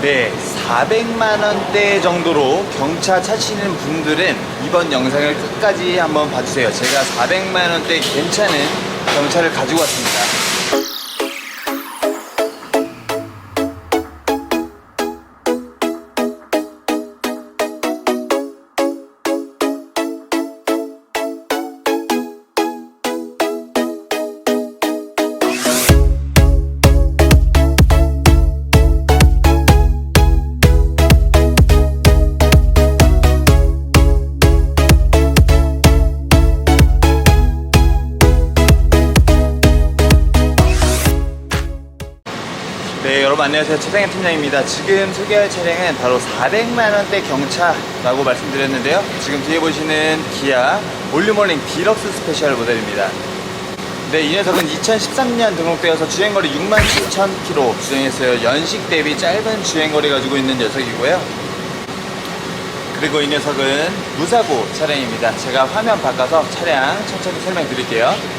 네, 400만 원대 정도로 경차 차시는 분들은 이번 영상을 끝까지 한번 봐주세요. 제가 400만 원대 괜찮은 경차를 가지고 왔습니다. 네, 여러분 안녕하세요. 차량의 팀장입니다. 지금 소개할 차량은 바로 400만 원대 경차라고 말씀드렸는데요. 지금 뒤에 보시는 기아 올리모닝 디럭스 스페셜 모델입니다. 네, 이 녀석은 2013년 등록되어서 주행거리 6만 7천 킬로 주행했어요. 연식 대비 짧은 주행거리 가지고 있는 녀석이고요. 그리고 이 녀석은 무사고 차량입니다. 제가 화면 바꿔서 차량 천천히 설명드릴게요.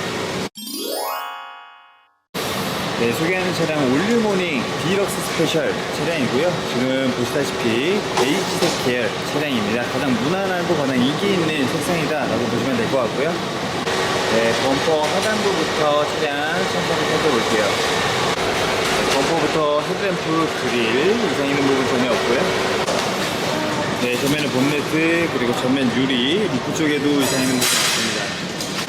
네, 소개하는 차량은 올류모닝 디럭스 스페셜 차량이고요. 지금 보시다시피 베이지색 계열 차량입니다. 가장 무난하고 가장 인기 있는 색상이다라고 보시면 될 것 같고요. 네, 범퍼 하단부부터 차량 천천히 살펴볼게요. 네, 범퍼부터 헤드램프 그릴 이상 있는 부분 전혀 없고요. 네, 전면은 본네트 그리고 전면 유리 리프 쪽에도 이상 있는 부분 없습니다.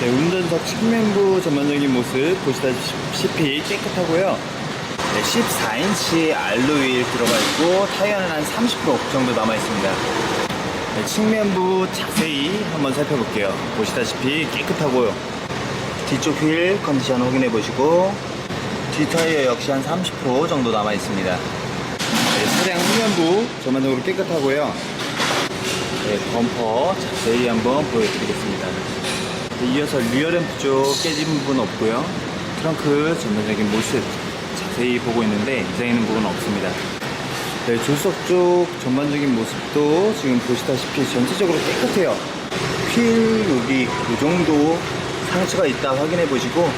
네, 운전석 측면부 전반적인 모습 보시다시피 깨끗하고요. 네, 14인치 알로이 들어가 있고 타이어는 한 30% 정도 남아 있습니다. 네, 측면부 자세히 한번 살펴볼게요. 보시다시피 깨끗하고요. 뒤쪽 휠 컨디션 확인해 보시고 뒷타이어 역시 한 30% 정도 남아 있습니다. 네, 차량 후면부 전반적으로 깨끗하고요. 네, 범퍼 자세히 한번 보여드리겠습니다. 네, 이어서 리어램프 쪽 깨진 부분 없고요. 트렁크 전반적인 모습 자세히 보고 있는데 이상 있는 부분은 없습니다. 네, 조수석 쪽 전반적인 모습도 지금 보시다시피 전체적으로 깨끗해요. 휠 여기 이 정도 상처가 있다 확인해 보시고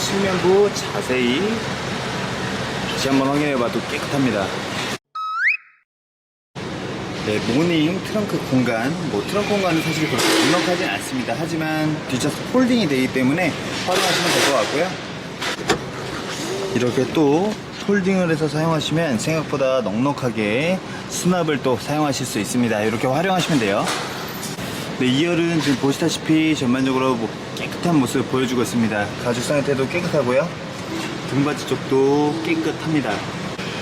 측면부 자세히 다시 한번 확인해 봐도 깨끗합니다. 네, 모닝 트렁크 공간, 뭐 트렁크 공간은 사실 그렇게 넉넉하진 않습니다. 하지만 뒷좌석 폴딩이 되기 때문에 활용하시면 될 것 같고요. 이렇게 또 폴딩을 해서 사용하시면 생각보다 넉넉하게 수납을 또 사용하실 수 있습니다. 이렇게 활용하시면 돼요. 네, 2열은 지금 보시다시피 전반적으로 뭐 깨끗한 모습 보여주고 있습니다. 가죽 상태도 깨끗하고요. 등받이 쪽도 깨끗합니다.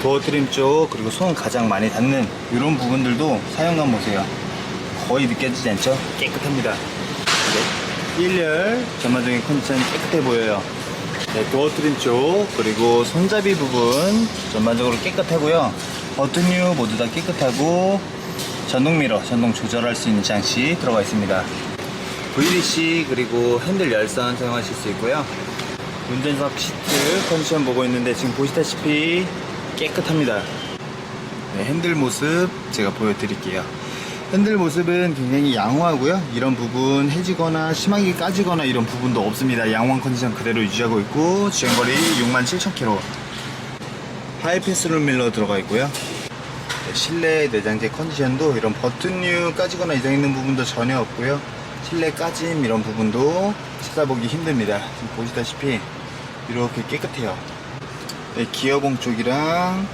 도어 트림 쪽 그리고 손 가장 많이 닿는 이런 부분들도 사용감 보세요. 거의 느껴지지 않죠? 깨끗합니다. 네, 1열 전반적인 컨디션 깨끗해 보여요. 네, 도어 트림 쪽 그리고 손잡이 부분 전반적으로 깨끗하고요. 버튼류 모두 다 깨끗하고 전동 미러, 전동 조절할 수 있는 장치 들어가 있습니다. VDC 그리고 핸들 열선 사용하실 수 있고요. 운전석 시트 컨디션 보고 있는데 지금 보시다시피 깨끗합니다. 네, 핸들 모습 제가 보여드릴게요. 핸들 모습은 굉장히 양호하고요. 이런 부분 해지거나 심하게 까지거나 이런 부분도 없습니다. 양호한 컨디션 그대로 유지하고 있고 주행거리 67,000km. 하이패스룸 밀러 들어가 있고요. 네, 실내 내장재 컨디션도 이런 버튼류 까지거나 이상 있는 부분도 전혀 없고요. 실내 까짐 이런 부분도 찾아보기 힘듭니다. 지금 보시다시피 이렇게 깨끗해요. 네, 기어봉 쪽이랑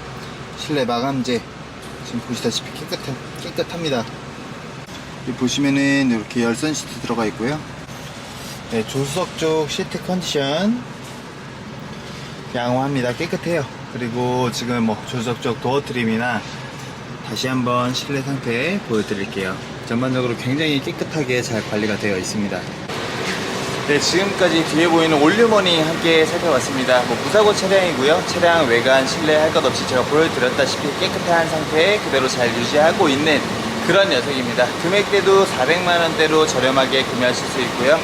실내 마감재 지금 보시다시피 깨끗, 깨끗합니다. 여기 보시면은 이렇게 열선 시트 들어가 있고요. 네, 조수석 쪽 시트 컨디션 양호합니다. 깨끗해요. 그리고 지금 뭐 조수석 쪽 도어 트림이나 다시 한번 실내 상태 보여드릴게요. 전반적으로 굉장히 깨끗하게 잘 관리가 되어 있습니다. 네, 지금까지 뒤에 보이는 올류머니 함께 살펴봤습니다. 뭐 무사고 차량이고요. 차량 외관, 실내 할 것 없이 제가 보여드렸다시피 깨끗한 상태 그대로 잘 유지하고 있는 그런 녀석입니다. 금액대도 400만 원대로 저렴하게 구매하실 수 있고요.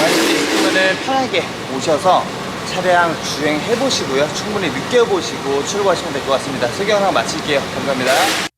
관심 있으면 편하게 오셔서 차량 주행해 보시고요. 충분히 느껴보시고 출고하시면 될 것 같습니다. 소개 영상 마칠게요. 감사합니다.